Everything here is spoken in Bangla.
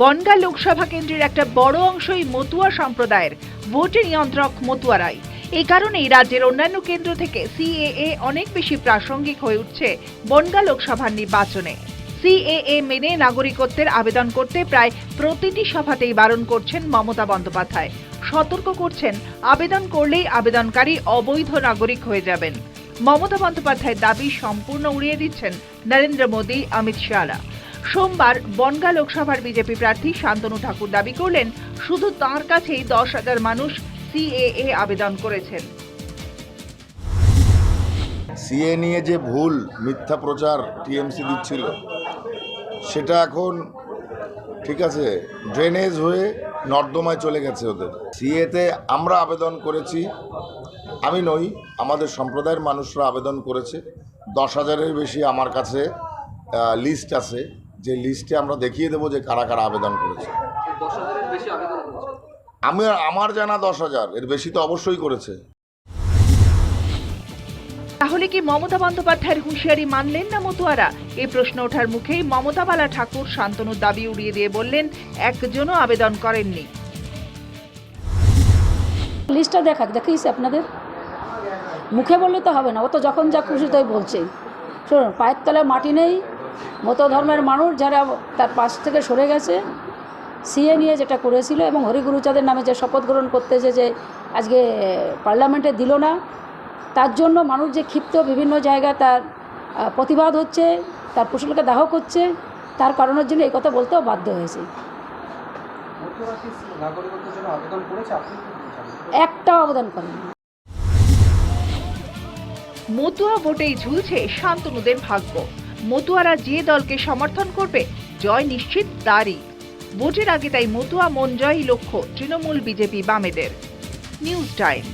বনগা লোকসভা কেন্দ্রের একটা বড় অংশই মতুয়া সম্প্রদায়ের ভোটে নিয়ন্ত্রক মতুয়ারাই। এই কারণেই রাজ্যের অন্যান্য কেন্দ্র থেকে সিএএ অনেক বেশি প্রাসঙ্গিক হয়ে উঠছে বনগা লোকসভার নির্বাচনে। সিএএ মেনে নাগরিকত্বের আবেদন করতে প্রায় প্রতিটি সভাতেই বারণ করছেন মমতা বন্দ্যোপাধ্যায়। সতর্ক করছেন, আবেদন করলেই আবেদনকারী অবৈধ নাগরিক হয়ে যাবেন। মমতা বন্দ্যোপাধ্যায়ের দাবি সম্পূর্ণ উড়িয়ে দিচ্ছেন নরেন্দ্র মোদী, অমিত শাহরা। সোমবার বনগা লোকসভার বিজেপি প্রার্থী শান্তনু ঠাকুর দাবি করলেন, শুধু তাঁর কাছেই দশ হাজার মানুষ সিএএ আবেদন করেছেন। সিএ নিয়ে যে ভুল, মিথ্যা প্রচার টিএমসি দিচ্ছিল, সেটা এখন ঠিক আছে, ড্রেনেজ হয়ে নর্দমায় চলে গেছে ওদের। সিএতে আমরা আবেদন করেছি, আমি নই, আমাদের সম্প্রদায়ের মানুষরা আবেদন করেছে, দশ হাজারের বেশি আমার কাছে লিস্ট আছে। যে লিস্টে আমরা দেখিয়ে দেবো যে কারা কারা আবেদন করেছে। দশ হাজারের বেশি আবেদন করেছে। আমি আমার জানা দশ হাজার এর বেশি তো অবশ্যই করেছে। তাহলে কি মমতা বন্দ্যোপাধ্যায়ের হুঁশিয়ারি মানলেন না মতুয়ারা? এই প্রশ্ন ওঠার মুখেই মমতাবালা ঠাকুর শান্তনুর দাবি উড়িয়ে দিয়ে বললেন একজনও আবেদন করেননি। লিস্টটা দেখাক দেখিস আপনাদের? মুখে বললে তো হবে না ও তো যখন যা খুশি তাই বলছে শুনুন পায়ের তলায় মাটি নেই মতো ধর্মের মানুষ যারা তার পাশ থেকে সরে গেছে সিএ নিয়ে যেটা করেছিল এবং হরিগুরুচাঁদের নামে যে শপথ গ্রহণ করতেছে যে আজকে পার্লামেন্টে দিল না তার জন্য মানুষ যে ক্ষিপ্ত বিভিন্ন জায়গায় তার প্রতিবাদ হচ্ছে তার পশুলকে দাহ করছে তার কারণের জন্য এই কথা বলতেও বাধ্য হয়েছে। মধ্যরা কি নাগরিকত্বের জন্য আবেদন করেছে আপনি কি বলছেন একটাও আবেদন করেন। মতুয়া ভোটেই ঝুলছে শান্তনুদের ভাগ্য। মতুয়ারা যে দলকে সমর্থন করবে, জয় নিশ্চিত তারই। ভোটের আগে তাই মতুয়া মন জয়ই লক্ষ্য তৃণমূল বিজেপি বামেদের। News time.